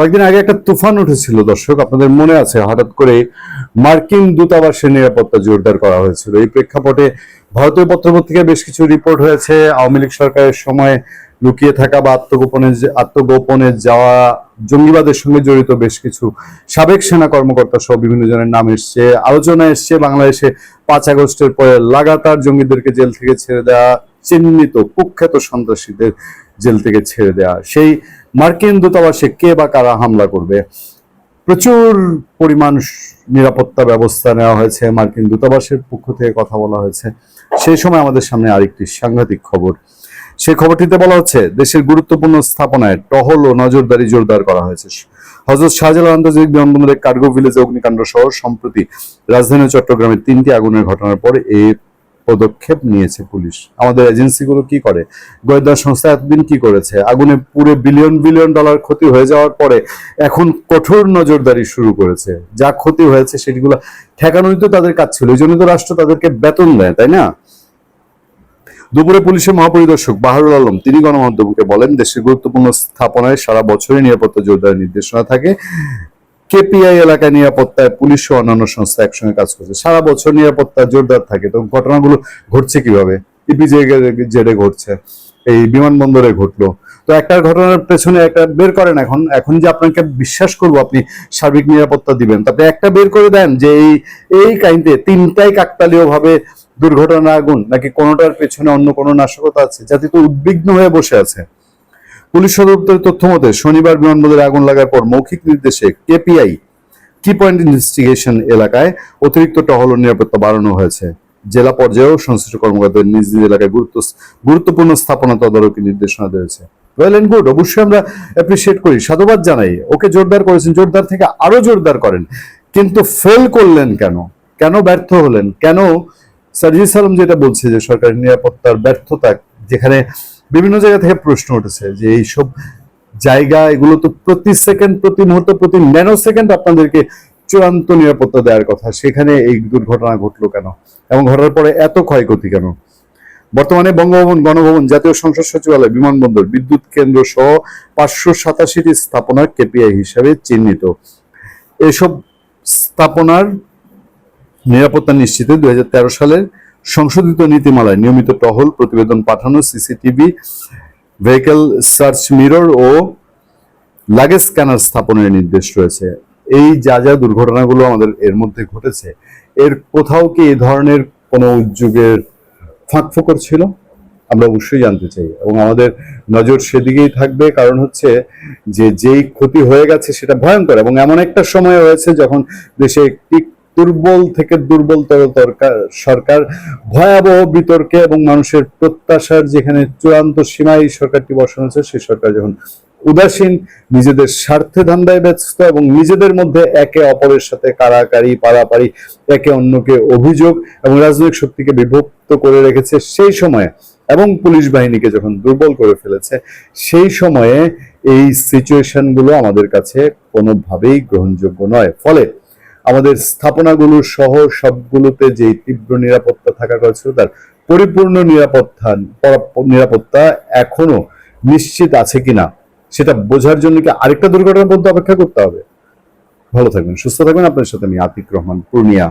কয়েকদিন আগে একটা তুফান উঠেছিল, দর্শক, আপনাদের মনে আছে, হঠাৎ করে মার্কিন দূতাবাসের নিরাপত্তা জোরদার করা হয়েছিল। এই প্রেক্ষাপটে ভারতীয় পত্রপত্রিকায় বেশ কিছু রিপোর্ট হয়েছে। আওয়ামী লীগ সরকারের সময় লুকিয়ে থাকা বা আত্মগোপনে আত্মগোপনে যাওয়া, জঙ্গিবাদের সঙ্গে জড়িত বেশ কিছু সাবেক সেনা কর্মকর্তা সহ বিভিন্ন জনের নাম এসছে। আলোচনা এসছে, বাংলাদেশে পাঁচ আগস্টের পরে লাগাতার জঙ্গিদেরকে জেল থেকে ছেড়ে দেওয়া, চিহ্নিত, কুখ্যাত সন্ত্রাসীদের জেল থেকে ছেড়ে দেওয়া। সেই মার্কিন দূতাবাসে কে বা কারা হামলা করবে? প্রচুর পরিমাণ নিরাপত্তা ব্যবস্থা নেওয়া হয়েছে মার্কিন দূতাবাসের পক্ষ থেকে কথা বলা হয়েছে। সেই সময় আমাদের সামনে আরেকটি সাংঘাতিক খবর। সেই খবরটিতে বলা হচ্ছে, দেশের গুরুত্বপূর্ণ স্থাপনায় টহল ও নজরদারি জোরদার করা হয়েছে। হজরত শাহজালাল আন্তর্জাতিক বিমানবন্দরের কার্গো ভিলেজে অগ্নিকাণ্ড সহ সম্প্রতি রাজধানী চট্টগ্রামে তিনটি আগুনের ঘটনার পর এই পদক্ষেপ নিয়েছে পুলিশ। আমাদের এজেন্সিগুলো কি করে? গোয়েন্দা সংস্থা এতদিন কি করেছে? আগুনে পুরো বিলিয়ন বিলিয়ন ডলার ক্ষতি হয়ে যাওয়ার পরে এখন কঠোর নজরদারি শুরু করেছে। যা ক্ষতি হয়েছে সেগুলো ঠেকানোই তো তাদের কাজ ছিল। এই জন্য তো রাষ্ট্র তাদেরকে বেতন দেয়, তাই না? দুপুরে পুলিশের মহাপরিদর্শক বাহারুল আলম, তিনি গণমাধ্যমকে বলেন দেশের গুরুত্বপূর্ণ স্থাপনায় সারা বছরই নিরাপত্তা জোরদার নির্দেশনা থাকে। কেপিআই এলাকায় নিরাপত্তায় পুলিশ ও অন্যান্য সংস্থা একসঙ্গে কাজ করছে। সারা বছর নিরাপত্তা জোরদার থাকে। তো ঘটনাগুলো ঘটছে কীভাবে? জেডে ঘটছে। এই বিমানবন্দরে ঘটলো। তো একটা ঘটনার পেছনে একটা বের করেন এখন। এখন যে আপনাকে বিশ্বাস করব আপনি সার্বিক নিরাপত্তা দিবেন। তারপরে একটা বের করে দেন যে এই এই কাহিনীতে তিনটাই কাকতালীয় ভাবে দুর্ঘটনা আগুন, নাকি কোনোটার পেছনে অন্য কোনো নাশকতা আছে জাতি তো উদ্বিগ্ন হয়ে বসে আছে? পুলিশ সদর তথ্য মতে, শনিবার বিমানবন্দরে আগুন লাগার পর মৌখিক নির্দেশে কেপিআই, কি পয়েন্ট ইনভেস্টিগেশন এলাকায় অতিরিক্ত টহল নিরাপত্তা বাড়ানো হয়েছে। জেলা পর্যায়েও সংশ্লিষ্ট কর্মকর্তাদের নিজ নিজ এলাকায় গুরুত্ব, গুরুত্বপূর্ণ স্থাপনা তদারকি নির্দেশনা দিয়েছে ওয়েল এন্ড গুড অবশ্যই আমরা অ্যাপ্রিসিয়েট করি। সাধুবাদ জানাই, ওকে জোরদার করেছেন, জোরদার থেকে আরও জোরদার করেন। কিন্তু ফেল করলেন কেন? কেন ব্যর্থ হলেন? কেন সার্জিস যেটা বলছে যে সরকারের নিরাপত্তার ব্যর্থতা, যেখানে বিভিন্ন জায়গা থেকে প্রশ্ন উঠেছে যে এইসব জায়গা, এগুলো তো প্রতি সেকেন্ড, প্রতি মুহূর্ত, প্রতি ন্যানো সেকেন্ড আপনাদেরকে চূড়ান্ত নিরাপত্তা দেওয়ার কথা। সেখানে এই দুর্ঘটনা ঘটলো কেন? এবং ঘটার পরে এত ক্ষয়ক্ষতি কেন? বর্তমানে বঙ্গভবন, গণভবন, জাতীয় সংসদ সচিবালয়, বিমানবন্দর, বিদ্যুৎ কেন্দ্র সহ পাঁচশো সাতাশিটি স্থাপনা কেপিআই হিসাবে চিহ্নিত। এসব স্থাপনার নিরাপত্তা নিশ্চিতে দুই সালের সংশোধিত নীতিমালায় নিয়মিত টহল প্রতিবেদন পাঠানো, সিসিটিভি, ভেহিকল সার্চ মিরর ও লাগেজ স্ক্যানার স্থাপনের নির্দেশ রয়েছে। এই যা যা দুর্ঘটনাগুলো আমাদের এর মধ্যে ঘটেছে, এর কোথাও কি এই ধরনের কোনো উদ্যোগের ফাঁকফোকর ছিল? আমরা অবশ্যই জানতে চাই এবং আমাদের নজর সেদিকেই থাকবে। কারণ হচ্ছে যে যেই ক্ষতি হয়ে গেছে সেটা ভয়ঙ্কর এবং এমন একটা সময় হয়েছে যখন দেশে একটি দুর্বল থেকে দুর্বলতর সরকার, ভয়াবহ বিতর্কে এবং মানুষের প্রত্যাশার যেখানে চূড়ান্ত সীমায় সরকারটি বসানো হয়েছে সেই সরকার যখন উদাসীন, নিজেদের স্বার্থে ধান্দায় ব্যস্ত এবং নিজেদের মধ্যে একে অপরের সাথে কারাকারি, পারাপারি, একে অন্যকে অভিযোগ এবং রাজনৈতিক শক্তিকে বিভক্ত করে রেখেছে, সেই সময়ে এবং পুলিশ বাহিনীকে যখন দুর্বল করে ফেলেছে, সেই সময়ে এই সিচুয়েশনগুলো আমাদের কাছে কোনোভাবেই গ্রহণযোগ্য নয়। ফলে আমাদের স্থাপনাগুলো সহ সবগুলোতে যে তীব্র নিরাপত্তা থাকার কথা ছিল, তার পরিপূর্ণ নিরাপত্তা নিরাপত্তা এখনও নিশ্চিত আছে কিনা, সেটা বোঝার জন্য কি আরেকটা দুর্ঘটনা পর্যন্ত অপেক্ষা করতে হবে? ভালো থাকবেন, সুস্থ থাকবেন। আপনার সাথে আমি আতিক রহমান, পূর্ণিয়া।